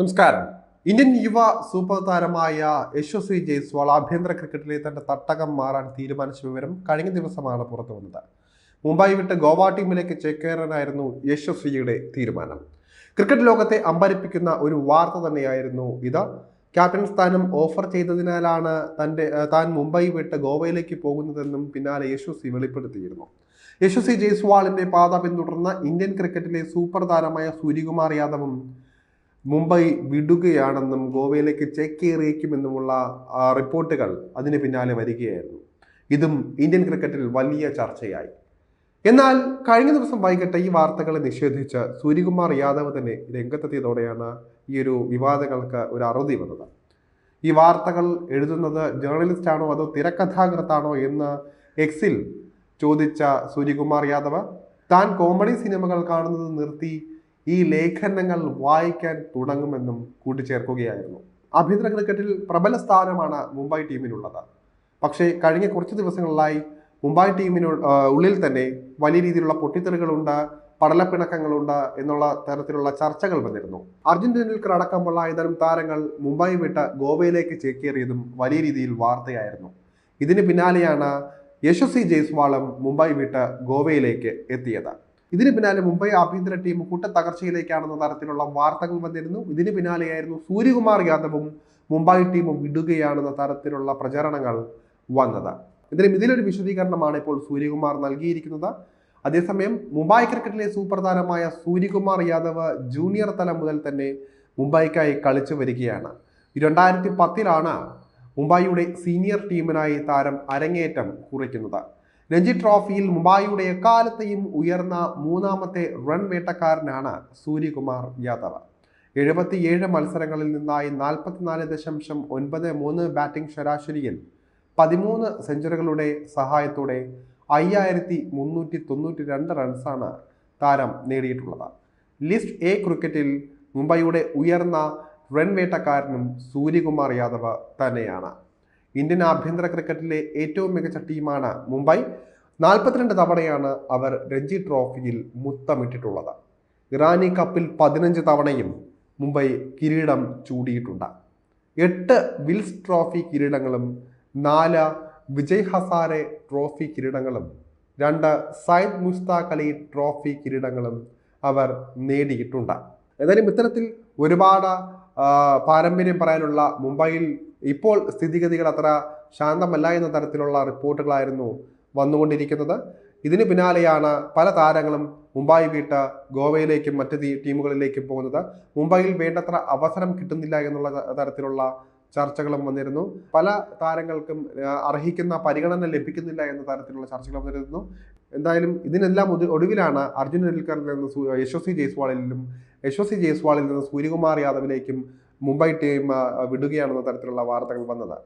നമസ്കാരം. ഇന്ത്യൻ യുവ സൂപ്പർ താരമായ യശസ്വി ജയ്സ്വാൾ ആഭ്യന്തര ക്രിക്കറ്റിലെ തന്റെ തട്ടകം മാറാൻ തീരുമാനിച്ച വിവരം കഴിഞ്ഞ ദിവസമാണ് പുറത്തു വന്നത്. മുംബൈ വിട്ട് ഗോവ ടീമിലേക്ക് ചേക്കേറാനായിരുന്നു യശസ്വിയുടെ തീരുമാനം. ക്രിക്കറ്റ് ലോകത്തെ അമ്പരിപ്പിക്കുന്ന ഒരു വാർത്ത തന്നെയായിരുന്നു ഇത്. ക്യാപ്റ്റൻ സ്ഥാനം ഓഫർ ചെയ്തതിനാലാണ് തന്റെ താൻ മുംബൈ വിട്ട് ഗോവയിലേക്ക് പോകുന്നതെന്നും പിന്നാലെ യശസ്വി വെളിപ്പെടുത്തിയിരുന്നു. യശസ്വി ജയ്സ്വാളിന്റെ പാത പിന്തുടർന്ന ഇന്ത്യൻ ക്രിക്കറ്റിലെ സൂപ്പർ താരമായ സൂര്യകുമാർ യാദവും മുംബൈ വിടുകയാണെന്നും ഗോവയിലേക്ക് ചേക്കേറിയേക്കുമെന്നുമുള്ള റിപ്പോർട്ടുകൾ അതിന് പിന്നാലെ വരികയായിരുന്നു. ഇതും ഇന്ത്യൻ ക്രിക്കറ്റിൽ വലിയ ചർച്ചയായി. എന്നാൽ കഴിഞ്ഞ ദിവസം വൈകിട്ട് ഈ വാർത്തകളെ നിഷേധിച്ച് സൂര്യകുമാർ യാദവ് തന്നെ രംഗത്തെത്തിയതോടെയാണ് ഈ ഒരു വിവാദങ്ങൾക്ക് ഒരു അറുതി വന്നത്. ഈ വാർത്തകൾ എഴുതുന്നത് ജേർണലിസ്റ്റ് ആണോ അതോ തിരക്കഥാകൃത്താണോ എന്ന് എക്സിൽ ചോദിച്ച സൂര്യകുമാർ യാദവ് താൻ കോമഡി സിനിമകൾ കാണുന്നത് നിർത്തി ഈ ലേഖനങ്ങൾ വായിക്കാൻ തുടങ്ങുമെന്നും കൂട്ടിച്ചേർക്കുകയായിരുന്നു. ആഭ്യന്തര ക്രിക്കറ്റിൽ പ്രബല സ്ഥാനമാണ് മുംബൈ ടീമിനുള്ളത്. പക്ഷേ കഴിഞ്ഞ കുറച്ച് ദിവസങ്ങളിലായി മുംബൈ ടീമിനു ഉള്ളിൽ തന്നെ വലിയ രീതിയിലുള്ള പൊട്ടിത്തെറികളുണ്ട് പടലപ്പിണക്കങ്ങളുണ്ട് എന്നുള്ള തരത്തിലുള്ള ചർച്ചകൾ വന്നിരുന്നു. അർജന്റീനയിൽ അടക്കമുള്ള ഏതാനും താരങ്ങൾ മുംബൈ വിട്ട് ഗോവയിലേക്ക് ചേക്കേറിയതും വലിയ രീതിയിൽ വാർത്തയായിരുന്നു. ഇതിന് പിന്നാലെയാണ് യശസ്വി ജയ്സ്വാളും മുംബൈ വിട്ട് ഗോവയിലേക്ക് എത്തിയത്. ഇതിന് പിന്നാലെ മുംബൈ ആഭ്യന്തര ടീം കൂട്ടത്തകർച്ചയിലേക്കാണെന്ന തരത്തിലുള്ള വാർത്തകൾ വന്നിരുന്നു. ഇതിന് പിന്നാലെയായിരുന്നു സൂര്യകുമാർ യാദവും മുംബൈ ടീമും വിടുകയാണെന്ന തരത്തിലുള്ള പ്രചരണങ്ങൾ വന്നത്. എന്തായാലും ഇതിലൊരു വിശദീകരണമാണ് ഇപ്പോൾ സൂര്യകുമാർ നൽകിയിരിക്കുന്നത്. അതേസമയം മുംബൈ ക്രിക്കറ്റിലെ സൂപ്പർ താരമായ സൂര്യകുമാർ യാദവ് ജൂനിയർ തലം മുതൽ തന്നെ മുംബൈക്കായി കളിച്ചു വരികയാണ്. രണ്ടായിരത്തി പത്തിലാണ് മുംബൈയുടെ സീനിയർ ടീമിനായി താരം അരങ്ങേറ്റം കുറിക്കുന്നത്. രഞ്ജി ട്രോഫിയിൽ മുംബൈയുടെ എക്കാലത്തെയും ഉയർന്ന മൂന്നാമത്തെ റൺ വേട്ടക്കാരനാണ് സൂര്യകുമാർ യാദവ്. എഴുപത്തിയേഴ് മത്സരങ്ങളിൽ നിന്നായി നാൽപ്പത്തിനാല് ദശാംശം ഒൻപത് മൂന്ന് ബാറ്റിംഗ് ശരാശരിയിൽ പതിമൂന്ന് സെഞ്ചുറികളുടെ സഹായത്തോടെ അയ്യായിരത്തി മുന്നൂറ്റി തൊണ്ണൂറ്റി രണ്ട് റൺസാണ് താരം നേടിയിട്ടുള്ളത്. ലിസ്റ്റ് എ ക്രിക്കറ്റിൽ മുംബൈയുടെ ഉയർന്ന റൺവേട്ടക്കാരനും സൂര്യകുമാർ യാദവ് തന്നെയാണ്. ഇന്ത്യൻ ആഭ്യന്തര ക്രിക്കറ്റിലെ ഏറ്റവും മികച്ച ടീമാണ് മുംബൈ. നാൽപ്പത്തിരണ്ട് തവണയാണ് അവർ രഞ്ജി ട്രോഫിയിൽ മുത്തമിട്ടിട്ടുള്ളത്. ഇറാനി കപ്പിൽ പതിനഞ്ച് തവണയും മുംബൈ കിരീടം ചൂടിയിട്ടുണ്ട്. എട്ട് വിൽസ് ട്രോഫി കിരീടങ്ങളും നാല് വിജയ് ഹസാരെ ട്രോഫി കിരീടങ്ങളും രണ്ട് സയ്യിദ് മുസ്താഖ് അലി ട്രോഫി കിരീടങ്ങളും അവർ നേടിയിട്ടുണ്ട്. ഏതായാലും ഇത്തരത്തിൽ ഒരുപാട് പാരമ്പര്യം പറയാനുള്ള മുംബൈയിൽ ഇപ്പോൾ സ്ഥിതിഗതികൾ അത്ര ശാന്തമല്ല എന്ന തരത്തിലുള്ള റിപ്പോർട്ടുകളായിരുന്നു വന്നുകൊണ്ടിരിക്കുന്നത്. ഇതിന് പിന്നാലെയാണ് പല താരങ്ങളും മുംബൈ വിട്ട് ഗോവയിലേക്കും മറ്റ് ടീമുകളിലേക്കും പോകുന്നത്. മുംബൈയിൽ വേണ്ടത്ര അവസരം കിട്ടുന്നില്ല എന്നുള്ള തരത്തിലുള്ള ചർച്ചകളും വന്നിരുന്നു. പല താരങ്ങൾക്കും അർഹിക്കുന്ന പരിഗണന ലഭിക്കുന്നില്ല എന്ന തരത്തിലുള്ള ചർച്ചകൾ വന്നിരുന്നു. എന്തായാലും ഇതിനെല്ലാം ഒടുവിലാണ് അർജുൻ ടെണ്ടുൽക്കറിൽ നിന്ന് യശസ്വി ജയ്സ്വാളിലും യശസ്വി ജയ്സ്വാളിൽ നിന്ന് സൂര്യകുമാർ യാദവിലേക്കും മുംബൈ ടീം വിടുകയാണെന്ന തരത്തിലുള്ള വാർത്തകൾ വന്നത്